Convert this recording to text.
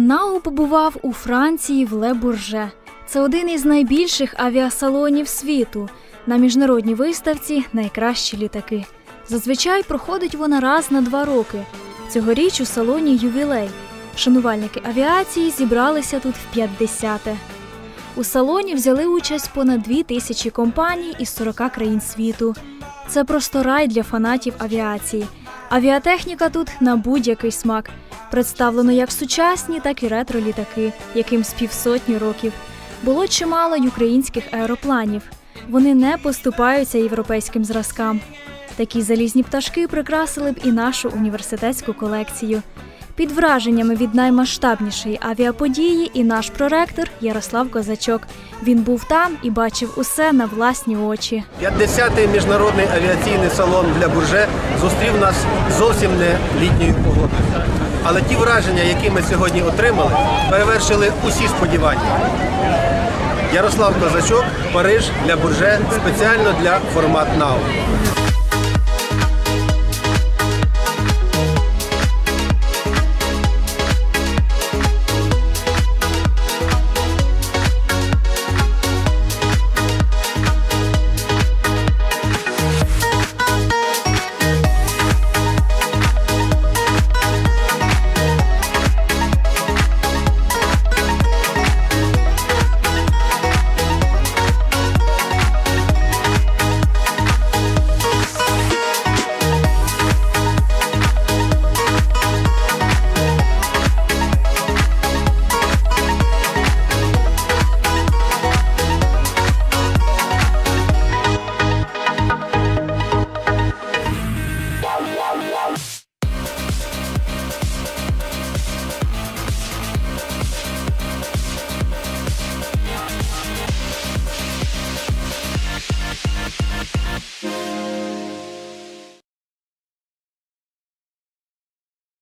Нау побував у Франції в Ле-Бурже. Це один із найбільших авіасалонів світу. На міжнародній виставці найкращі літаки. Зазвичай проходить вона раз на два роки. Цьогоріч у салоні ювілей. Шанувальники авіації зібралися тут в 50-те. У салоні взяли участь понад дві тисячі компаній із 40 країн світу. Це просто рай для фанатів авіації. Авіатехніка тут на будь-який смак. Представлено як сучасні, так і ретро-літаки, яким з півсотні років. Було чимало й українських аеропланів. Вони не поступаються європейським зразкам. Такі залізні пташки прикрасили б і нашу університетську колекцію. Під враженнями від наймасштабнішої авіаподії і наш проректор Ярослав Козачок. Він був там і бачив усе на власні очі. 50-й міжнародний авіаційний салон для Бурже зустрів нас зовсім не літньою погодою. Але ті враження, які ми сьогодні отримали, перевершили усі сподівання. Ярослав Козачок, Париж для Бурже спеціально для формат НАУ.